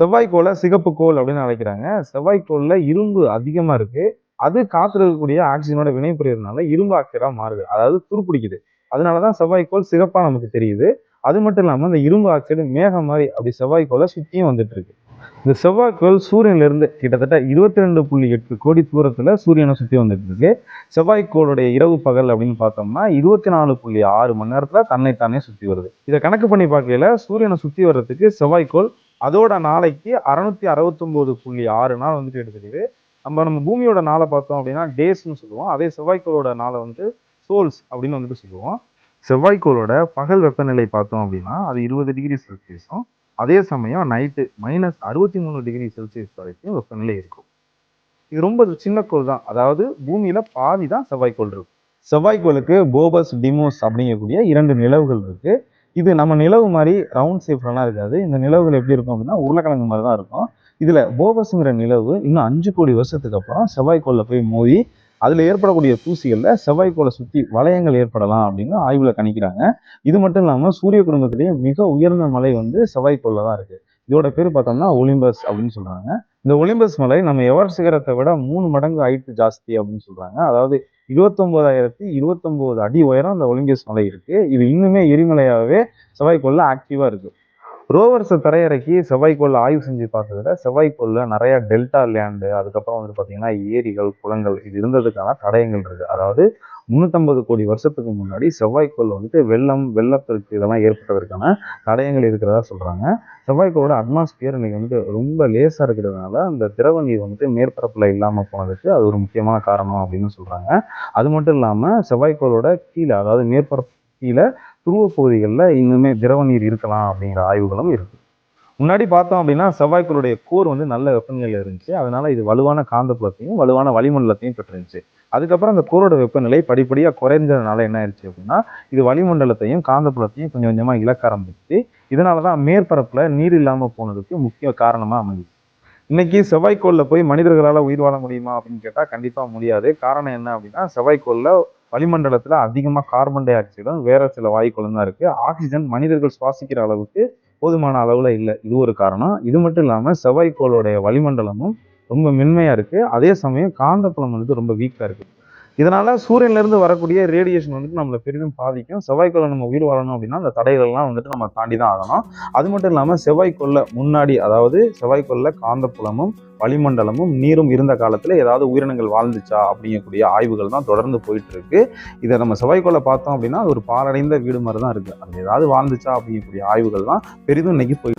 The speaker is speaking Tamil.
செவ்வாய்க்கோளை சிகப்புக்கோள் அப்படின்னு அழைக்கிறாங்க. செவ்வாய்க்கோளில் இரும்பு அதிகமாக இருக்குது அது காற்று இருக்கக்கூடிய ஆக்சிஜனோட வினைபுரியறதுனால இரும்பு ஆக்சைடாக மாறுது. அதாவது துருப்பிடிக்குது. அதனாலதான் செவ்வாய்க்கோள் சிகப்பாக நமக்கு தெரியுது. அது மட்டும் இல்லாமல் இந்த இரும்பு ஆக்சைடு மேகம் மாதிரி அப்படி செவ்வாய்க்கோளை சுற்றியும் வந்துட்டு இருக்கு இந்த செவ்வாய்க்கோள் சூரியன்ல இருந்து கிட்டத்தட்ட இருபத்தி ரெண்டு புள்ளி எட்டு கோடி தூரத்தில் சூரியனை சுற்றி வந்துட்டு இருக்கு செவ்வாய்க்கோளுடைய இரவு பகல் அப்படின்னு பார்த்தோம்னா இருபத்தி நாலு புள்ளி ஆறு மணி நேரத்தில் தன்னைத்தானே சுற்றி வருது. இதை கணக்கு பண்ணி பார்க்கையில சூரியனை சுற்றி வர்றதுக்கு செவ்வாய்க்கோள் அதோட நாளைக்கு அறுநூத்தி அறுபத்தொம்போது புள்ளி ஆறு நாள் வந்துட்டு எடுத்துக்குது நம்ம நம்ம பூமியோட நாளை பார்த்தோம் அப்படின்னா டேஸ்னு சொல்லுவோம். அதே செவ்வாய்க்கோளோட நாளை வந்து சோல்ஸ் அப்படின்னு வந்துட்டு சொல்லுவோம். செவ்வாய்க்கோளோட பகல் வெப்பநிலை பார்த்தோம் அப்படின்னா அது இருபது டிகிரி செல்சியஸும் அதே சமயம் நைட்டு மைனஸ் அறுபத்தி மூணு டிகிரி செல்சியஸ் வரைக்கும் வெப்பநிலை இருக்கும். இது ரொம்ப சின்ன கோள் தான். அதாவது பூமியில பாதி தான் செவ்வாய்க்கோள் இருக்கும். செவ்வாய்க்கோளுக்கு போபஸ் டிமோஸ் அப்படிங்கக்கூடிய இரண்டு நிலவுகள் இருக்கு. இது நம்ம நிலவு மாதிரி ரவுண்ட் ஷேப்லலாம் இருக்காது. இந்த நிலவுகள் எப்படி இருக்கும் அப்படின்னா உருளைக்கிழங்கு மாதிரி தான் இருக்கும். இதில் போபஸ்ங்கிற நிலவு இன்னும் அஞ்சு கோடி வருஷத்துக்கு அப்புறம் செவ்வாய்க்கோளில் போய் மோதி அதில் ஏற்படக்கூடிய தூசிகளில் செவ்வாய்க்கோளை சுற்றி வளையங்கள் ஏற்படலாம் அப்படின்னு ஆய்வில் கணிக்கிறாங்க. இது மட்டும் இல்லாமல் சூரிய குடும்பத்திலேயே மிக உயர்ந்த மலை வந்து செவ்வாய்க்கோளில் தான் இருக்குது இதோட பேர் பார்த்தோம்னா ஒலிம்பஸ் அப்படின்னு சொல்கிறாங்க இந்த ஒலிம்பஸ் மலை நம்ம எவர் சிகரத்தை விட மூணு மடங்கு ஹைட் ஜாஸ்தி அப்படின்னு சொல்றாங்க. அதாவது இருபத்தொன்பதாயிரத்தி இருபத்தொன்பது அடி உயரம் அந்த ஒலிம்பஸ் மலை இருக்கு. இது இன்னுமே எரிமலையாகவே செவ்வாய்க்குள்ள ஆக்டிவா இருக்கு. ரோவர்ஸை தரையிறக்கி செவ்வாய்க்கோள்ல ஆய்வு செஞ்சு பார்த்ததுல செவ்வாய்க்கோளில் நிறையா டெல்டா லேண்டு அதுக்கப்புறம் வந்து பார்த்தீங்கன்னா ஏரிகள் குளங்கள் இது இருந்ததுக்கான தடயங்கள் இருக்குது அதாவது முந்நூற்றம்பது கோடி வருஷத்துக்கு முன்னாடி செவ்வாய்க்கோள் வந்துட்டு வெள்ளம் வெள்ளப்பெருக்கு இதெல்லாம் ஏற்பட்டதற்கான தடயங்கள் இருக்கிறதா சொல்கிறாங்க செவ்வாய்க்கோளோட அட்மாஸ்பியர் இன்னைக்கு வந்துட்டு ரொம்ப லேசாக இருக்கிறதுனால அந்த திரவ நீர் வந்துட்டு மேற்பரப்பில் இல்லாமல் போனதுக்கு அது ஒரு முக்கியமான காரணம் அப்படின்னு சொல்கிறாங்க அது மட்டும் இல்லாமல் செவ்வாய்க்கோளோட கீழே அதாவது மேற்பரப்பு கீழே துருவ பகுதிகளில் இன்னுமே திரவ நீர் இருக்கலாம் அப்படிங்கிற ஆய்வுகளும் இருக்குது முன்னாடி பார்த்தோம் அப்படின்னா செவ்வாய்க்கோளுடைய கோர் வந்து நல்ல வெப்பநிலையில் இருந்துச்சு. அதனால் இது வலுவான காந்தப்புலத்தையும் வலுவான வளிமண்டலத்தையும் பெற்றிருந்துச்சு. அதுக்கப்புறம் அந்த கோரோட வெப்பநிலை படிப்படியாக குறைஞ்சதுனால என்ன ஆயிடுச்சு அப்படின்னா இது வளிமண்டலத்தையும் காந்தப்புலத்தையும் கொஞ்சம் கொஞ்சமாக இழக்க ஆரம்பிச்சு இதனால தான் மேற்பரப்பில் நீர் இல்லாமல் போனதுக்கு முக்கிய காரணமாக அமைஞ்சுச்சு இன்னைக்கு செவ்வாய்க்கோளில் போய் மனிதர்களால் உயிர் வாழ முடியுமா அப்படின்னு கேட்டால் கண்டிப்பாக முடியாது. காரணம் என்ன அப்படின்னா செவ்வாய்க்கோளில் வளிமண்டலத்தில் அதிகமாக கார்பன் டை ஆக்சைடும் வேற சில வாயுக்களும் தான் இருக்குது ஆக்சிஜன் மனிதர்கள் சுவாசிக்கிற அளவுக்கு போதுமான அளவில் இல்லை. இது ஒரு காரணம். இது மட்டும் இல்லாமல் செவ்வாய்க்கோளுடைய வளிமண்டலமும் ரொம்ப மென்மையாக இருக்குது அதே சமயம் காந்தப்புலம் வந்து ரொம்ப வீக்காக இருக்குது இதனால சூரியன்லேருந்து வரக்கூடிய ரேடியேஷன் வந்துட்டு நம்மளை பெரிதும் பாதிக்கும். செவ்வாய்க்கோளை நம்ம உயிர் வாழணும் அப்படின்னா அந்த தடைகள்லாம் வந்துட்டு நம்ம தாண்டி தான் ஆகணும். அது மட்டும் இல்லாமல் செவ்வாய்க்கோள்ல முன்னாடி அதாவது செவ்வாய்க்கோள்ல காந்தப்புலமும் வளிமண்டலமும் நீரும் இருந்த காலத்தில் ஏதாவது உயிரினங்கள் வாழ்ந்துச்சா அப்படிங்கக்கூடிய ஆய்வுகள் தான் தொடர்ந்து போயிட்டு இருக்கு இதை நம்ம செவ்வாய்க்கோளை பார்த்தோம் அப்படின்னா அது ஒரு பாலடைந்த வீடு மாதிரி தான் இருக்கு. அது ஏதாவது வாழ்ந்துச்சா அப்படிங்கக்கூடிய ஆய்வுகள் தான் பெரிதும் இன்னைக்கு போய்